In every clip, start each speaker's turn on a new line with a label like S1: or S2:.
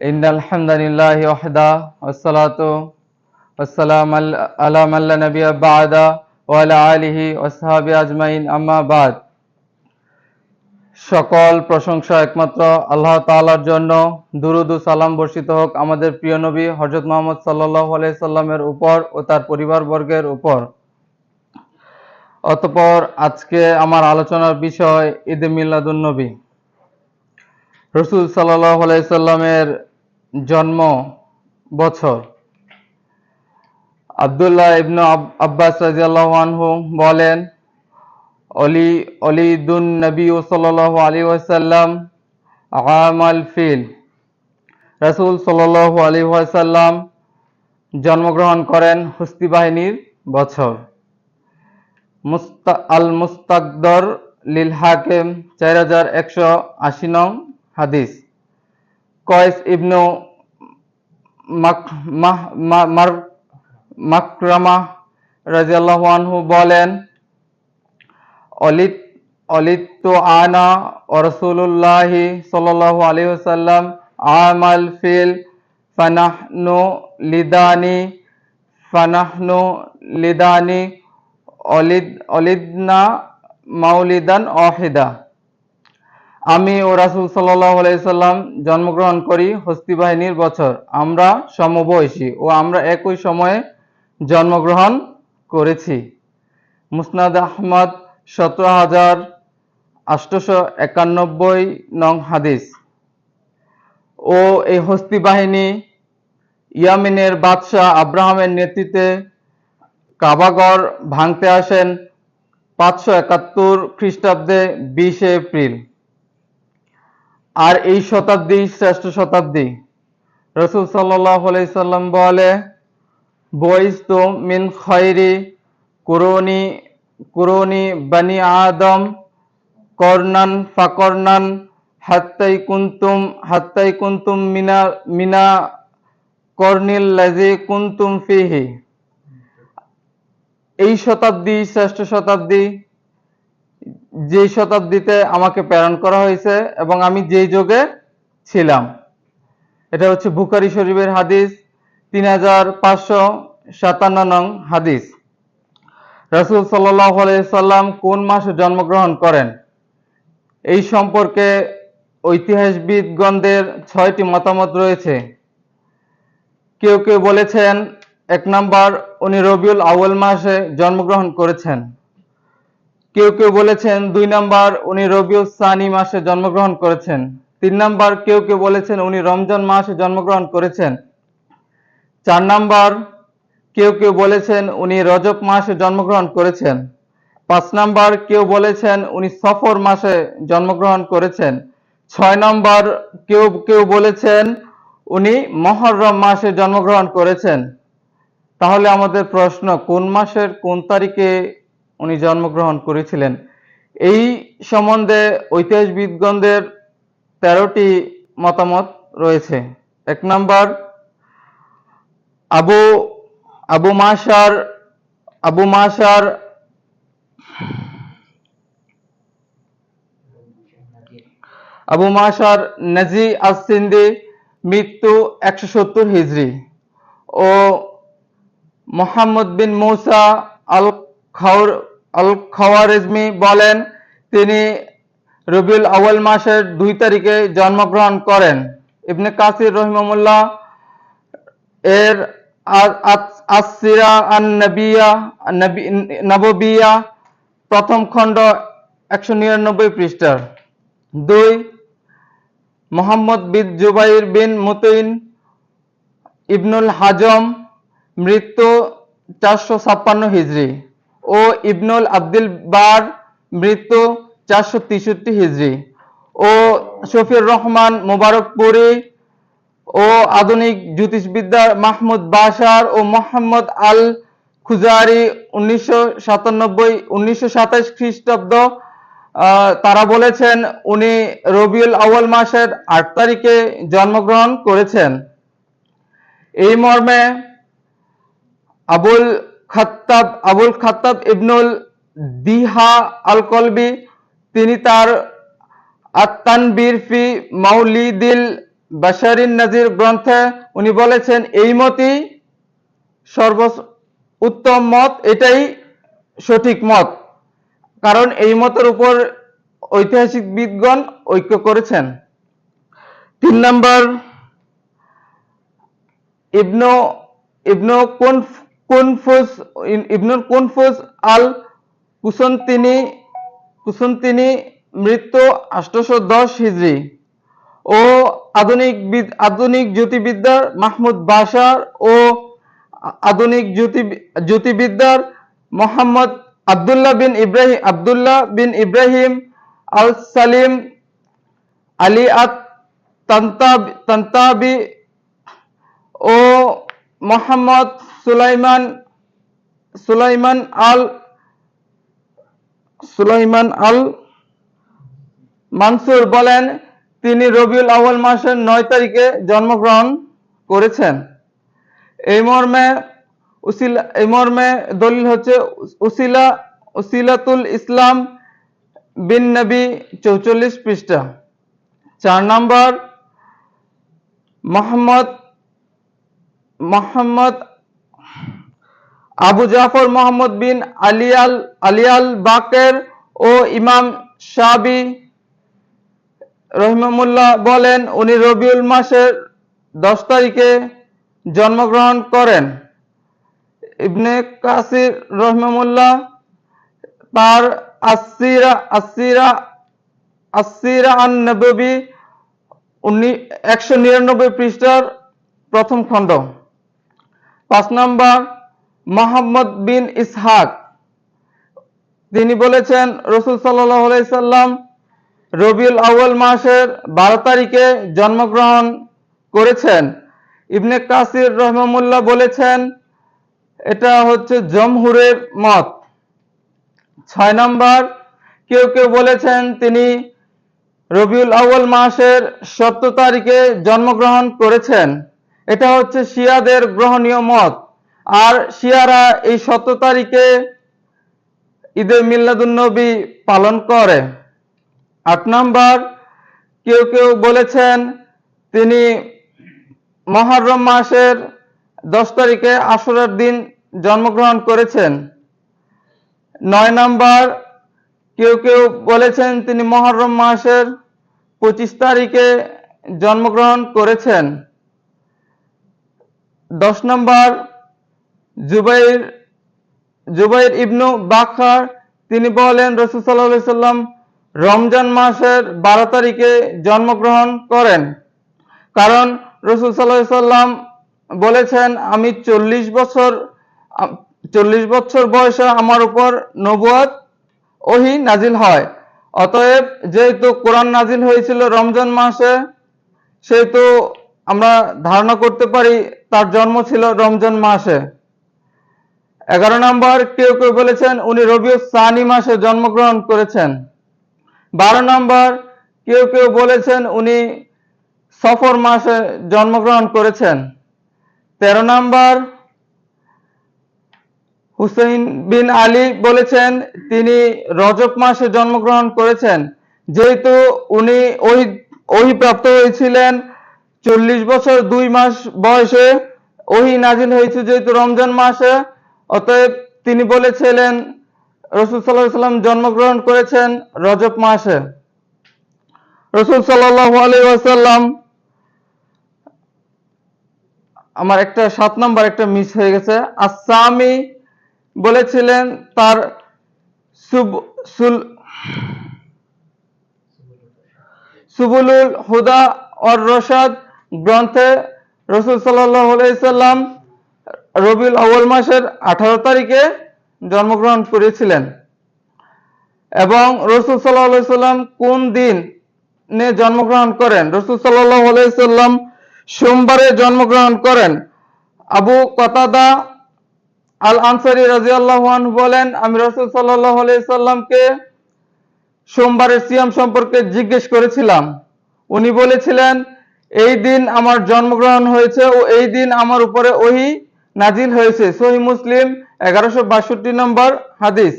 S1: إن الحمد لله وحده والصلاة والسلام عل- على من لا نبي بعد وعلى آله وصحبه أجمعين أما بعد সকল প্রশংসা একমাত্র আল্লাহ তাআলার জন্য দুরুদ ও সালাম বর্ষিত হোক আমাদের প্রিয় নবী হযরত মুহাম্মদ সাল্লাল্লাহু আলাইহি সাল্লামের উপর ও তার পরিবারবর্গের উপর অতঃপর আজকে আমার আলোচনার বিষয় ঈদ মিলাদুন নবী রসুল সাল্লাল্লাহু আলাইহি সাল্লামের জন্ম বছর। আব্দুল্লাহ ইবনু আব- আব্বাস আনহু বলেন, অলি, অলিদুন নবী সাল্লাল্লাহু আলাইহি ওয়াসাল্লাম আমাল ফিল। রাসূল সাল্লাল্লাহু আলাইহি ওয়াসাল্লাম জন্মগ্রহণ করেন হুস্তি বাহিনীর বছর। মুস্তা, আল মুস্তাকদর লিল হাকিম, চার হাজার একশো আশি নং হাদিস। কয়েস ইবনু মাকরামা রাজিয়াল্লাহু আনহু বলেন, অলিত অলিত আনা রসুল্লাহি সাল্লাল্লাহু আলাইহি ওয়াসাল্লাম আমাল ফিল ফানাহনু লিদানি ফানাহনু লিদানি অলিদ, অলিদনা মাউলিদান অহিদা আমি ও রাসূল সাল্লাম জন্মগ্রহণ করি হস্তি বাহিনীর বছর। আমরা সমবয়সী ও আমরা একই সময়ে জন্মগ্রহণ করেছি। মুসনাদ আহমদ, সতেরো হাজার আটশোশো একানব্বই নং হাদিস। ও এই হস্তি বাহিনী ইয়ামিনের বাদশাহ আব্রাহামের নেতৃত্বে কাবাগর ভাঙতে আসেন পাঁচশো একাত্তর খ্রিস্টাব্দে বিশে এপ্রিল। আর এই শতাব্দী শ্রেষ্ঠ শতাব্দী। রসুল সাল্লাহ সাল্লাম বলে বইস তো মিন খয়রি কুরনি কুরনি বানি আদম কর্নান ফাকর্নান হাত্তাই কুন্তুম হাত্তাই কুন্তুম মিনা মিনা কর্নিল লাজি কুন্তুম ফিহি। এই শতাব্দী শ্রেষ্ঠ শতাব্দী যে শতাব্দীতে আমাকে প্রেরণ করা হয়েছে এবং আমি যেই যুগে ছিলাম। এটা হচ্ছে বুখারি শরীফের হাদিস, তিন হাজার পাঁচশো সাতান্ন নং হাদিস। রাসূল সাল্লাহ সাল্লাম কোন মাসে জন্মগ্রহণ করেন? এই সম্পর্কে ঐতিহাসবিদগণদের ছয়টি মতামত রয়েছে। কেউ কেউ বলেছেন, এক নাম্বার, উনি রবিউল আউয়াল মাসে জন্মগ্রহণ করেছেন। কেউ কেউ বলেছেন দুই নাম্বার উনি রবিউল সানি মাসে জন্মগ্রহণ করেছেন। তিন নাম্বার কেউ কেউ বলেছেন উনি রমজান মাসে জন্মগ্রহণ করেছেন। চার নাম্বার কেউ কেউ বলেছেন উনি রজব মাসে জন্মগ্রহণ করেছেন। পাঁচ নাম্বার কেউ বলেছেন উনি সফর মাসে জন্মগ্রহণ করেছেন। ছয় নম্বর কেউ কেউ বলেছেন উনি মহরম মাসে জন্মগ্রহণ করেছেন। তাহলে আমাদের প্রশ্ন, কোন মাসের কোন তারিখে উনি জন্মগ্রহণ করেছিলেন। এই সম্বন্ধে ঐতিহাসবিদগণদের তেরোটি মতামত রয়েছে। এক নম্বর, Abu Abu Mashar Abu Mashar Abu Mashar Naji Asindi মৃত্যু একশো সত্তর হিজড়ি ও মোহাম্মদ বিন মৌসা আল খাউর আল খাওয়ারিজমি বলেন, তিনি রবিউল আউয়াল মাসের দুই তারিখে জন্মগ্রহণ করেন। ইবনে কাসির রহিমুল্লাহ এর আসিরা আন নবিয়া নবী- নববিয়া, প্রথম খণ্ড একশো নিরানব্বই পৃষ্ঠার। দুই, মোহাম্মদ বিন জুবাইর বিন মুতইন ইবনুল হাজম, মৃত্যু চারশো ছাপ্পান্ন হিজড়ি ও ইবনুল আব্দুল বার মৃত্যু চারশো তেষট্টি হিজড়ি ও শফির রহমান মুবারকপুরি ও আধুনিক জ্যোতিষবিদ্যার মাহমুদ বাশার ও মোহাম্মদ আল খুজারি উনিশশো সাতানব্বই, উনিশশো সাতাশ খ্রিস্টাব্দ তারা বলেছেন, উনি রবিউল আউয়াল মাসের আট তারিখে জন্মগ্রহণ করেছেন। এই মর্মে আবুল খাত্তাব, আবুল খাত্তাব ইবনুল দিহা আল কলবি তিনি তার আত্তানবীর ফি মাউলিদিল বাশারিন নাজির গ্রন্থে উনি বলেছেন, এই মতই সর্ব উত্তম মত, এটাই সঠিক মত। কারণ এই মতের উপর ঐতিহাসিক বিদগণ ঐক্য করেছেন। তিন নম্বর, ইবনু ইবনু কুনফ কুনফুস ইবনুল কুনফুস আল কুসন্তিনি কুসন্তিনি মৃত্যু আঠারোশো দশ হিজড়ি ও আধুনিক আধুনিক জ্যোতির্বিদ্যার মাহমুদ বাশার ও আধুনিক জ্যোতি, জ্যোতির্বিদ্যার মোহাম্মদ আব্দুল্লাহ বিন ইব্রাহিম আব্দুল্লাহ বিন ইব্রাহিম আল সালিম আলী আত তান্তাবি ও মোহাম্মদ সুলাইমান সুলাইমান আল সুলাইমান আল মানসুর বলেন, তিনি রবিউল আউয়াল মাসের নয় তারিখে জন্মগ্রহণ করেছেন। এই মর্মে উসিলা, এই মর্মে দলিল হচ্ছে উসিলা, উসিলাতুল ইসলাম বিন নবী চৌচল্লিশ পৃষ্ঠা। চার নম্বর, মোহাম্মদ মোহাম্মদ আবু জাফর মোহাম্মদ বিন আলিয়াল আলিয়াল বাকের ও ইমাম শাবি রহিমামুল্লাহ বলেন, উনি রবিউল মাসের দশ তারিখে জন্মগ্রহণ করেন। ইবনে কাসির রহিমামুল্লাহ তার আসিরা আসিরা আসিরা আন নবী একশো নিরানব্বই পৃষ্ঠার প্রথম খণ্ড। পাঁচ নম্বর মোহাম্মদ বিন ইসহাক। তিনি বলেছেন, রসুল সাল্লাহ সাল্লাম রবিউল আউয়াল মাসের বারো তারিখে জন্মগ্রহণ করেছেন। ইবনে কাসির রহমামুল্লাহ বলেছেন, এটা হচ্ছে জমহুরের মত। ছয় নম্বর, কেউ কেউ বলেছেন, তিনি রবিউল আউয়াল মাসের সত্তর তারিখে জন্মগ্রহণ করেছেন। এটা হচ্ছে শিয়াদের গ্রহণীয় মত। আর শিয়ারা এই সত্তর তারিখে ঈদে মিল্লাদুন্নবী পালন করে। আট নম্বর, কেউ কেউ বলেছেন তিনি মহরম মাসের দশ তারিখে আশুরার দিন জন্মগ্রহণ করেছেন। নয় নম্বর, কেউ কেউ বলেছেন তিনি মহরম মাসের পঁচিশ তারিখে জন্মগ্রহণ করেছেন। দশ নম্বর জুবাইর জুবাইর ইবনু বাখার, তিনি বলেন, রসুল সাল্লাহ সাল্লাম রমজান মাসের বারো তারিখে জন্মগ্রহণ করেন। কারণ রসুল সাল্লাহ সাল্লাম বলেছেন, আমি চল্লিশ বছর চল্লিশ বছর বয়সে আমার উপর নবুয়াত, ওহি নাজিল হয়। অতএব যেহেতু কোরআন নাজিল হয়েছিল রমজান মাসে, সেহেতু আমরা ধারণা করতে পারি তার জন্ম ছিল রমজান মাসে। এগারো নম্বর কেউ কেউ বলেছেন উনি রবিউ সানি মাসে জন্মগ্রহণ করেছেন। বারো নম্বর কেউ কেউ বলেছেন উনি সফর মাসে জন্মগ্রহণ করেছেন। তেরো নম্বর হুসেইন বিন আলী বলেছেন তিনি রজব মাসে জন্মগ্রহণ করেছেন। যেহেতু উনি ওই ওহি প্রাপ্ত হয়েছিলেন, চল্লিশ বছর দুই মাস বয়সে ওহি নাজিল হয়েছে যেহেতু রমজান মাসে। অতএব তিনি বলেছিলেন, রসুল সাল্লাম জন্মগ্রহণ করেছেন রজব মাসে। রসুল ওয়াসাল্লাম, আমার একটা সাত নম্বর একটা মিস হয়ে গেছে। আসামি বলেছিলেন তার সুবুলুল হুদা অর রশাদ গ্রন্থে রসুল সাল্লাহ সাল্লাম রবিউল আউয়াল মাসের আঠারো তারিখে জন্মগ্রহণ করেছিলেন। এবং রসুল সাল্লাহ সাল্লাম কোন দিন নে জন্মগ্রহণ করেন? রসুল সাল্লাহ সাল্লাম সোমবারে জন্মগ্রহণ করেন। আবু কতাদা আল আনসারি রাজিয়াল্লাহ বলেন, আমি রসুল সাল্লাহ সাল্লামকে সোমবারের সিয়াম সম্পর্কে জিজ্ঞেস করেছিলাম। উনি বলেছিলেন, এই দিন আমার জন্মগ্রহণ হয়েছে ও এই দিন আমার উপরে ওহি নাজিল হয়েছে। সহি মুসলিম, এগারোশো বাষট্টি নম্বর হাদিস।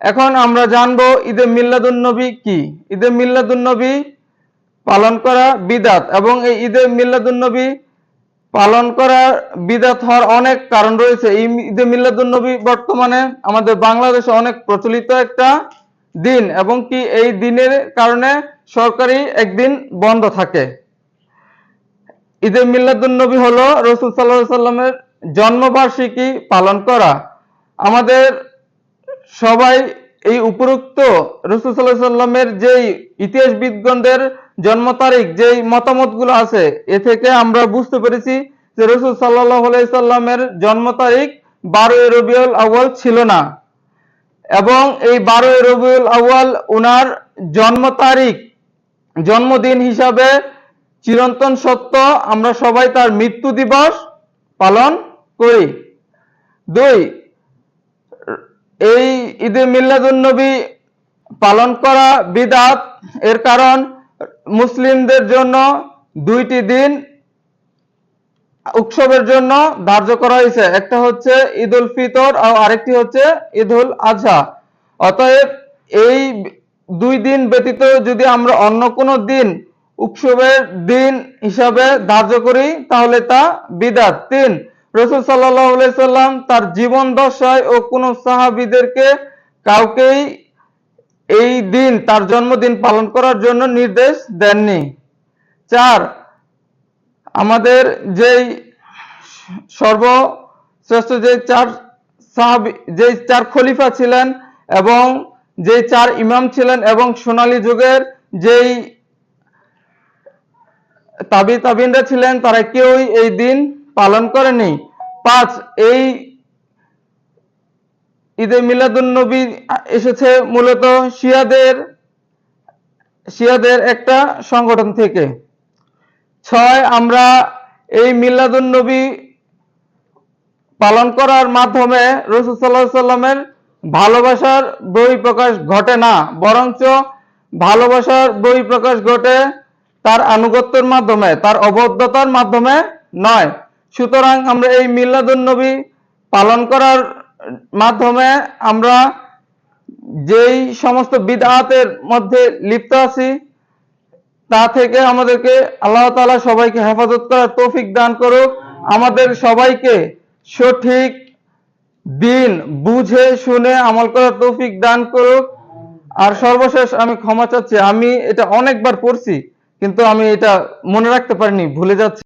S1: এখন আমরা জানব ঈদে মিল্লাদুন নবী কি? ঈদে মিল্লাদুন নবী পালন করা বিদাত এবং এই ঈদে মিল্লাদুন্নবী পালন করার বিদাত হওয়ার অনেক কারণ রয়েছে। এই ঈদে মিল্লাদুন্নবী বর্তমানে আমাদের বাংলাদেশে অনেক প্রচলিত একটা দিন এবং কি এই দিনের কারণে সরকারি একদিন বন্ধ থাকে। ঈদে মিল্লাদুন্নবী হলো রসুল সাল্লাহ সাল্লামের জন্মবার্ষিকী পালন করা। আমাদের সবাই এই উপরোক্ত রসুল সাল্লাহ সাল্লামের যেই ইতিহাসবিদগণদের জন্ম তারিখ, যেই মতামতগুলো আছে, এ থেকে আমরা বুঝতে পেরেছি যে রসুল সাল্লাহ সাল্লামের জন্ম তারিখ বারোই রবিউল আউয়াল ছিল না। এবং এই বারোই রবিউল আউয়াল উনার জন্ম তারিখ, জন্মদিন হিসাবে চিরন্তন সত্য, আমরা সবাই তার মৃত্যু দিবস পালন করি। দুই, এই ঈদে মিল্লাদুন্নবী পালন করা বিদাত, এর কারণ মুসলিমদের জন্য দুইটি দিন উৎসবের জন্য ধার্য করা হয়েছে। একটা হচ্ছে ঈদ উল ফিতর আর আরেকটি হচ্ছে ঈদ উল আজহা। অতএব এই দুই দিন ব্যতীত যদি আমরা অন্য কোনো দিন উৎসবের দিন হিসাবে ধার্য করি, তাহলে তা বিদাত। তিন, রসুল সাল্লাম তার জীবন দশায় ও কোন সাহাবিদেরকে কাউকেই এই দিন, তার জন্মদিন পালন করার জন্য নির্দেশ দেননি। চার, আমাদের যেই সর্বশ্রেষ্ঠ যে চার সাহাবি যে চার খলিফা ছিলেন এবং যে চার ইমাম ছিলেন এবং সোনালী যুগের যেই তাবি তাবিনরা ছিলেন, তারা কেউই এই দিন পালন করেনি। পাঁচ, এই ঈদে মিলাদুন্নবী এসেছে মূলত শিয়াদের শিয়াদের একটা সংগঠন থেকে। ছয়, আমরা এই মিলাদুন্নবী পালন করার মাধ্যমে রসুল সাল্লাহ সাল্লামের ভালোবাসার বই প্রকাশ ঘটে না, বরঞ্চ ভালোবাসার বই প্রকাশ ঘটে তার আনুগত্যের মাধ্যমে, তার অবদ্ধতার মাধ্যমে নয়। সুতরাং আমরা এই মিল্লাদুন্নবী পালন করার মাধ্যমে আমরা যেই সমস্ত বিদআতের মধ্যে লিপ্ত আছি, তা থেকে আমাদেরকে আল্লাহ তাআলা সবাইকে হেফাজত করার তৌফিক দান করুক। আমাদের সবাইকে সঠিক দিন বুঝে, শুনে আমল করার তৌফিক দান করুক। আর সর্বশেষ আমি ক্ষমা চাচ্ছি, আমি এটা অনেকবার পড়ছি। কিন্তু আমি এটা মনে রাখতে পারিনি ভুলে যাচ্ছি।